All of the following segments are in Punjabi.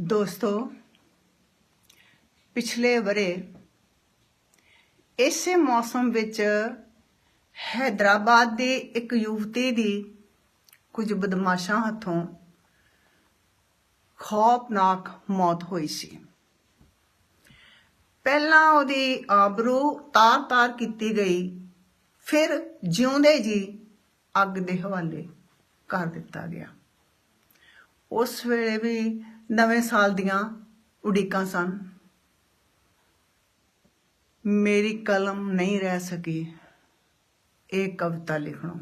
ਦੋਸਤੋ, ਪਿਛਲੇ ਬਰੇ ਇਸੇ ਮੌਸਮ ਵਿੱਚ ਹੈਦਰਾਬਾਦ ਦੇ ਇੱਕ ਯੁਵਤੀ ਦੀ ਕੁਝ ਬਦਮਾਸ਼ਾਂ ਹੱਥੋਂ ਖੌਫਨਾਕ ਮੌਤ ਹੋਈ ਸੀ। ਪਹਿਲਾਂ ਉਹਦੀ ਆਬਰੂ ਤਾਰ-ਤਾਰ ਕੀਤੀ ਗਈ, ਫਿਰ ਜਿਉਂਦੇ ਜੀ ਅੱਗ ਦੇ ਹਵਾਲੇ ਕਰ ਦਿੱਤਾ ਗਿਆ। ਉਸ ਵੇਲੇ ਵੀ ਨਵੇਂ ਸਾਲ ਦੀਆਂ ਉਡੀਕਾਂ ਸਨ। ਮੇਰੀ ਕਲਮ ਨਹੀਂ ਰਹਿ ਸਕੀ। ਇਹ ਕਵਿਤਾ ਲਿਖਣੋਂ।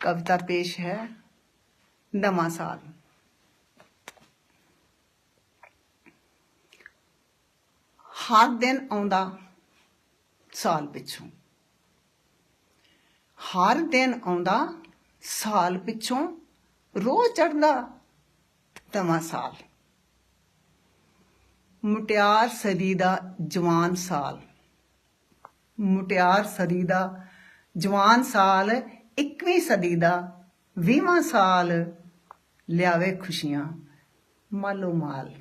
ਕਵਿਤਾ ਪੇਸ਼ ਹੈ ਨਵਾਂ ਸਾਲ। ਹਰ ਦਿਨ ਆਉਂਦਾ ਸਾਲ ਪਿੱਛੋਂ। ਹਰ ਦਿਨ ਆਉਂਦਾ ਸਾਲ ਪਿੱਛੋਂ ਰੋਜ਼ ਚੜਦਾ ਨਵਾਂ ਸਾਲ। ਮੁਟਿਆਰ ਸਦੀ ਦਾ ਜਵਾਨ ਸਾਲ। ਮੁਟਿਆਰ ਸਦੀ ਦਾ ਜਵਾਨ ਸਾਲ 21ਵੀਂ ਸਦੀ ਦਾ 20ਵਾਂ ਸਾਲ। ਲਿਆਵੇ ਖੁਸ਼ੀਆਂ, ਮਾਲੋ ਮਾਲ।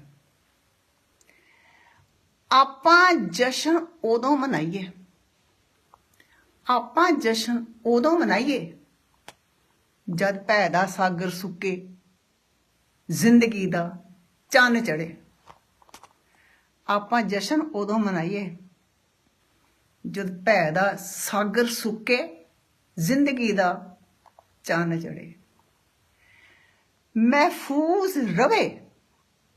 ਆਪਾਂ ਜਸ਼ਨ ਉਦੋਂ ਮਨਾਈਏ। ਆਪਾਂ ਜਸ਼ਨ ਉਦੋਂ ਮਨਾਈਏ ਜਦ ਭੈ ਦਾ ਸਾਗਰ ਸੁੱਕੇ, ਜ਼ਿੰਦਗੀ ਦਾ ਚੰਨ ਚੜੇ ਆਪਾਂ ਜਸ਼ਨ ਉਦੋਂ ਮਨਾਈਏ ਜਦ ਭੈ ਦਾ ਸਾਗਰ ਸੁੱਕੇ, ਜ਼ਿੰਦਗੀ ਦਾ ਚੰਨ ਚੜੇ ਮਹਿਫੂਜ਼ ਰਵੇ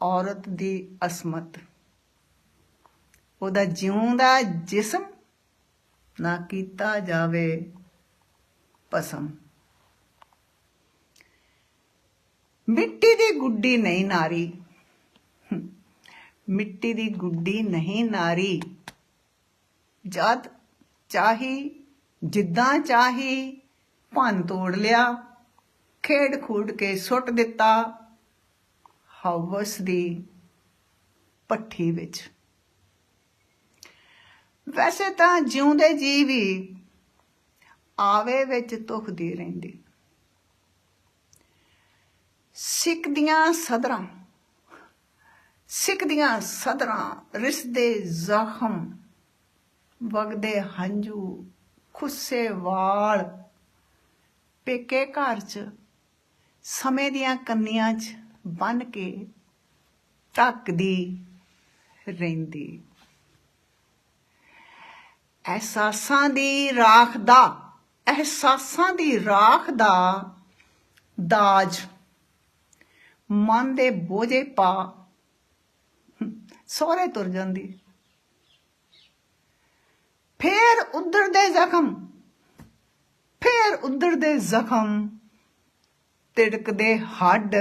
ਔਰਤ ਦੀ ਅਸਮਤ। ਉਹਦਾ ਜਿਉਂਦਾ ਜਿਸਮ ਨਾ ਕੀਤਾ ਜਾਵੇ ਪਸਮ। ਮਿੱਟੀ ਦੀ ਗੁੱਡੀ ਨਹੀਂ ਨਾਰੀ। ਮਿੱਟੀ ਦੀ ਗੁੱਡੀ ਨਹੀਂ ਨਾਰੀ। ਜਦ ਚਾਹੀ, ਜਿੱਦਾਂ ਚਾਹੀ, ਭੰਨ ਤੋੜ ਲਿਆ, ਖੇਡ ਖੂਡ ਕੇ ਸੁੱਟ ਦਿੱਤਾ, ਹਵਸ ਦੀ ਪੱਠੀ ਵਿੱਚ। ਵੈਸੇ ਤਾਂ ਜਿਉਂਦੇ ਜੀ ਵੀ ਆਵੇ ਵਿੱਚ ਤੁਖਦੀ ਰਹਿੰਦੀ। ਸਿੱਖ ਦੀਆਂ ਸਦਰਾਂ, ਸਿੱਖ ਦੀਆਂ ਸਦਰਾਂ, ਰਿਸਦੇ ਜ਼ਖਮ, ਵਗਦੇ ਹੰਝੂ, ਖੁੱਸੇ ਵਾਲ, ਪੇਕੇ ਘਰ ਚ, ਸਮੇਂ ਦੀਆਂ ਕੰਨੀਆਂ ਚ ਬੰਨ ਕੇ ਟੱਕਦੀ ਰਹਿੰਦੀ। ਅਹਿਸਾਸਾਂ ਦੀ ਰਾਖ ਦਾ, ਅਹਿਸਾਸਾਂ ਦੀ ਰਾਖ ਦਾ ਦਾਜ ਮਨ ਦੇ ਬੋਝੇ ਪਾ। ਸੋਹਰੇ ਤੁਰ ਜਾਂਦੀ। ਫੇਰ ਉਧਰ ਦੇ ਜ਼ਖਮ। ਫੇਰ ਉਧਰ ਦੇ ਜ਼ਖਮ। ਤਿੜਕਦੇ ਹੱਡ,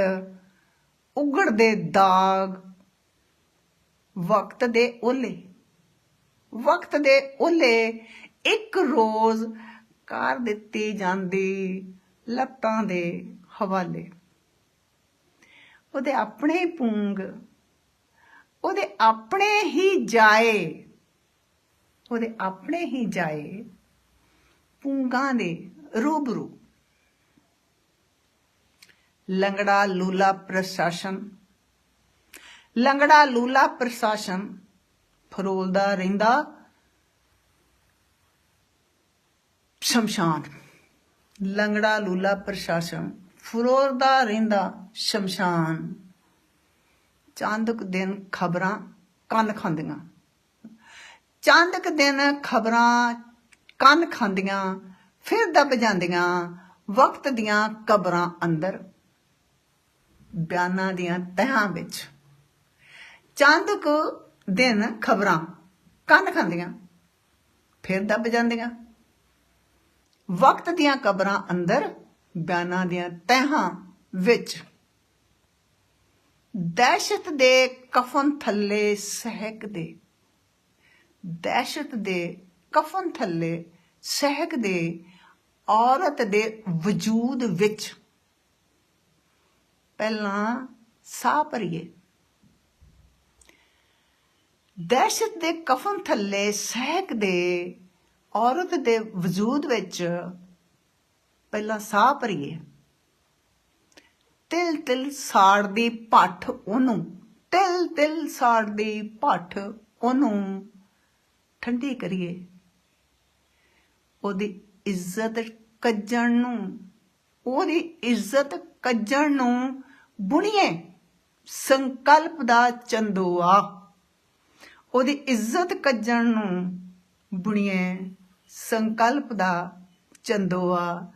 ਉਗੜਦੇ ਦਾਗ। ਵਕਤ ਦੇ ਓਲੇ ਵਕਤ ਦੇ ਓਲੇ ਇੱਕ ਰੋਜ਼ ਕਰ ਦਿੱਤੀ ਜਾਂਦੀ ਲੱਤਾਂ ਦੇ ਹਵਾਲੇ। ਉਹਦੇ ਆਪਣੇ ਹੀ ਪੂੰਗ, ਉਹਦੇ ਆਪਣੇ ਹੀ ਜਾਏ, ਉਹਦੇ ਆਪਣੇ ਹੀ ਜਾਏ, ਪੂੰਗਾਂ ਦੇ ਰੂਬਰੂ। ਲੰਗੜਾ ਲੂਲਾ ਪ੍ਰਸ਼ਾਸਨ, ਲੰਗੜਾ ਲੂਲਾ ਪ੍ਰਸ਼ਾਸਨ ਫਰੋਲਦਾ ਰਹਿੰਦਾ ਸ਼ਮਸ਼ਾਨ। ਲੰਗੜਾ ਲੂਲਾ ਪ੍ਰਸ਼ਾਸਨ ਫਰੋਲਦਾ ਰਹਿੰਦਾ ਸ਼ਮਸ਼ਾਨ। ਚਾਂਦਕ ਦਿਨ ਖਬਰਾਂ ਕੰਨ ਖਾਂਦੀਆਂ। ਚੰਦਕ ਦਿਨ ਖਬਰਾਂ ਕੰਨ ਖਾਂਦੀਆਂ, ਫਿਰ ਦੱਬ ਜਾਂਦੀਆਂ ਵਕਤ ਦੀਆਂ ਕਬਰਾਂ ਅੰਦਰ। ਬਿਆਨਾਂ ਦੀਆਂ ਤਹਾਂ ਵਿੱਚ ਚਾਂਦਕ ਦਿਨ ਖਬਰਾਂ ਕੰਨ ਖਾਂਦੀਆਂ, ਫਿਰ ਦੱਬ ਜਾਂਦੀਆਂ। ਵਕਤ ਦੀਆਂ ਕਬਰਾਂ ਅੰਦਰ ਬਿਆਨਾਂ ਦੀਆਂ ਤਹਾਂ ਵਿੱਚ। ਦਹਿਸ਼ਤ ਦੇ ਕਫਨ ਥੱਲੇ ਸਹਿਕਦੇ। ਦਹਿਸ਼ਤ ਦੇ ਕਫਨ ਥੱਲੇ ਸਹਿਕਦੇ ਔਰਤ ਦੇ ਵਜੂਦ ਵਿੱਚ। ਪਹਿਲਾਂ ਸਾਹ ਭਰੀਏ। ਦਹਿਸ਼ਤ ਦੇ ਕਫਨ ਥੱਲੇ ਸਹਿਕਦੇ ਔਰਤ ਦੇ ਵਜੂਦ ਵਿੱਚ ਪਹਿਲਾਂ ਸਾਹ ਭਰੀਏ। ਤਿਲ ਤਿਲ ਸਾੜਦੀ ਭੱਠ ਉਹਨੂੰ। ਤਿਲ ਤਿਲ ਸਾੜਦੀ ਭੱਠ ਉਹਨੂੰ। ਠੰਡੀ ਕਰੀਏ। ਉਹਦੀ ਇੱਜ਼ਤ ਕੱਜਣ ਨੂੰ, ਉਹਦੀ ਇੱਜ਼ਤ ਕੱਜਣ ਨੂੰ ਬੁਣੀਏ। ਸੰਕਲਪ ਦਾ ਚੰਦੋਆ। ਉਹਦੀ ਇੱਜ਼ਤ ਕੱਜਣ ਨੂੰ ਬੁਣੀਏ। ਸੰਕਲਪ ਦਾ ਚੰਦੋਆ।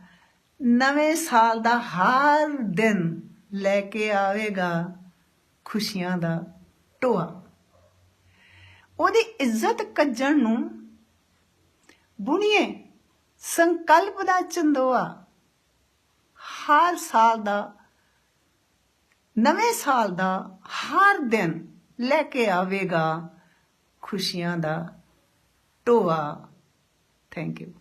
ਨਵੇਂ ਸਾਲ ਦਾ ਹਰ ਦਿਨ ਲੈ ਕੇ ਆਵੇਗਾ ਖੁਸ਼ੀਆਂ ਦਾ ਟੋਆ ਉਹਦੀ ਇੱਜ਼ਤ ਕੱਜਣ ਨੂੰ ਬੁਣੀਏ ਸੰਕਲਪ ਦਾ ਚੰਦੋਆ। ਹਰ ਸਾਲ ਦਾ, ਨਵੇਂ ਸਾਲ ਦਾ ਹਰ ਦਿਨ ਲੈ ਕੇ ਆਵੇਗਾ ਖੁਸ਼ੀਆਂ ਦਾ ਟੋਆ ਥੈਂਕ ਯੂ